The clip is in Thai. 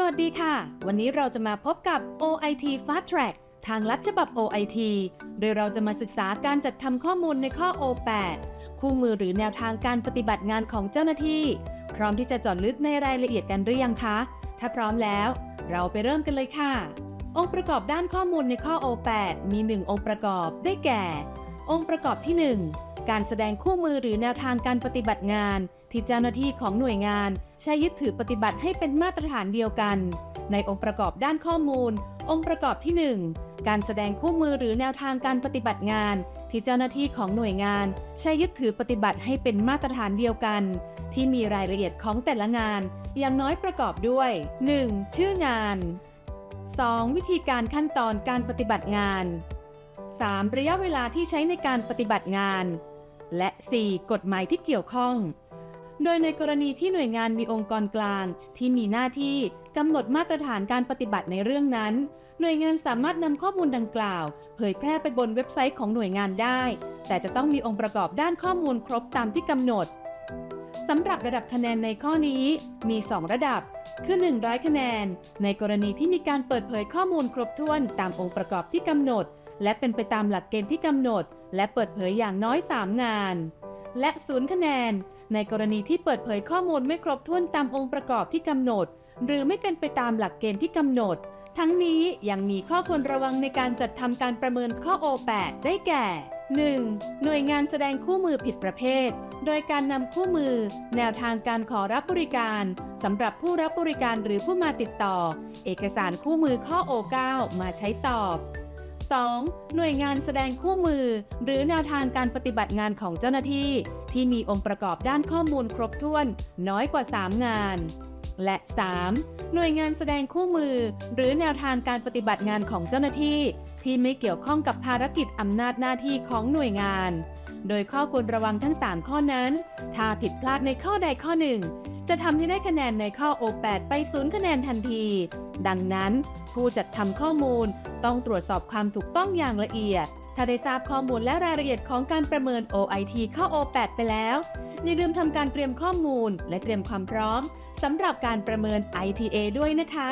สวัสดีค่ะ วันนี้เราจะมาพบกับ OIT Fast Track ทางลัดฉบับ OIT โดยเราจะมาศึกษาการจัดทำข้อมูลในข้อ O8 คู่มือหรือแนวทางการปฏิบัติงานของเจ้าหน้าที่ พร้อมที่จะจอดลึกในรายละเอียดกันหรือยังคะ ถ้าพร้อมแล้ว เราไปเริ่มกันเลยค่ะ องค์ประกอบด้านข้อมูลในข้อ O8 มี 1 องค์ประกอบได้แก่ องค์ประกอบที่ 1 การแสดงคู่มือหรือแนวทางการปฏิบัติงาน ที่เจ้าหน้าที่ของหน่วยงาน ใช้ยึดถือปฏิบัติให้เป็นมาตรฐานเดียวกัน ในองค์ประกอบด้านข้อมูล องค์ประกอบที่ 1 การแสดงคู่มือหรือแนวทางการปฏิบัติงาน ที่เจ้าหน้าที่ของหน่วยงาน ใช้ยึดถือปฏิบัติให้เป็นมาตรฐานเดียวกัน ที่มีรายละเอียดของแต่ละงาน อย่างน้อยประกอบด้วย 1. ชื่องาน 2. วิธีการขั้นตอนการปฏิบัติงาน 3. ระยะเวลาที่ใช้ในการปฏิบัติงาน และ 4. กฎหมายที่เกี่ยวข้อง โดยในกรณีที่หน่วยงานมีองค์กรกลาง ที่มีหน้าที่กำหนดมาตรฐานการปฏิบัติในเรื่องนั้น หน่วยงานสามารถนำข้อมูลดังกล่าว เผยแพร่ไปบนเว็บไซต์ของหน่วยงานได้ แต่จะต้องมีองค์ประกอบด้านข้อมูลครบตามที่กำหนดสำหรับระดับคะแนนในข้อนี้มี 2 ระดับ คือ 100 คะแนน ในกรณีที่มีการเปิดเผยข้อมูลครบถ้วนตามองค์ประกอบที่กำหนด และเป็นไปตามหลักเกณฑ์ที่กำหนด และเปิดเผยอย่างน้อย 3 งาน และ0คะแนน ในกรณีที่เปิดเผยข้อมูลไม่ครบถ้วนตามองค์ประกอบที่กำหนด หรือไม่เป็นไปตามหลักเกณฑ์ที่กำหนด ทั้งนี้ยังมีข้อควรระวังในการจัดทำการประเมินข้อ O8 ได้แก่ 1. หน่วยงานแสดงคู่มือผิดประเภท โดยการนำคู่มือ แนวทางการขอรับบริการสำหรับผู้รับบริการหรือผู้มาติดต่อ เอกสารคู่มือข้อ O9 มาใช้ตอบ 2. หน่วยงานแสดงคู่มือ หรือแนวทางการปฏิบัติงานของเจ้าหน้าที่ ที่มีองค์ประกอบด้านข้อมูลครบถ้วน น้อยกว่า 3 งาน และ 3. หน่วยงานแสดงคู่มือ หรือแนวทางการปฏิบัติงานของเจ้าหน้าที่ ที่ไม่เกี่ยวข้องกับภารกิจอำนาจหน้าที่ของหน่วยงาน โดยข้อควรระวังทั้ง 3 ข้อนั้น ถ้าผิดพลาดในข้อใดข้อหนึ่ง จะทำให้ได้คะแนนในข้อ O8 ไปศูนย์คะแนนทันที ดังนั้น ผู้จัดทำข้อมูลต้องตรวจสอบความถูกต้องอย่างละเอียด ถ้าได้ทราบข้อมูลและรายละเอียดของการประเมิน OIT ข้อ O8 ไปแล้ว อย่าลืมทำการเตรียมข้อมูลและเตรียมความพร้อมสำหรับการประเมิน ITA ด้วยนะคะ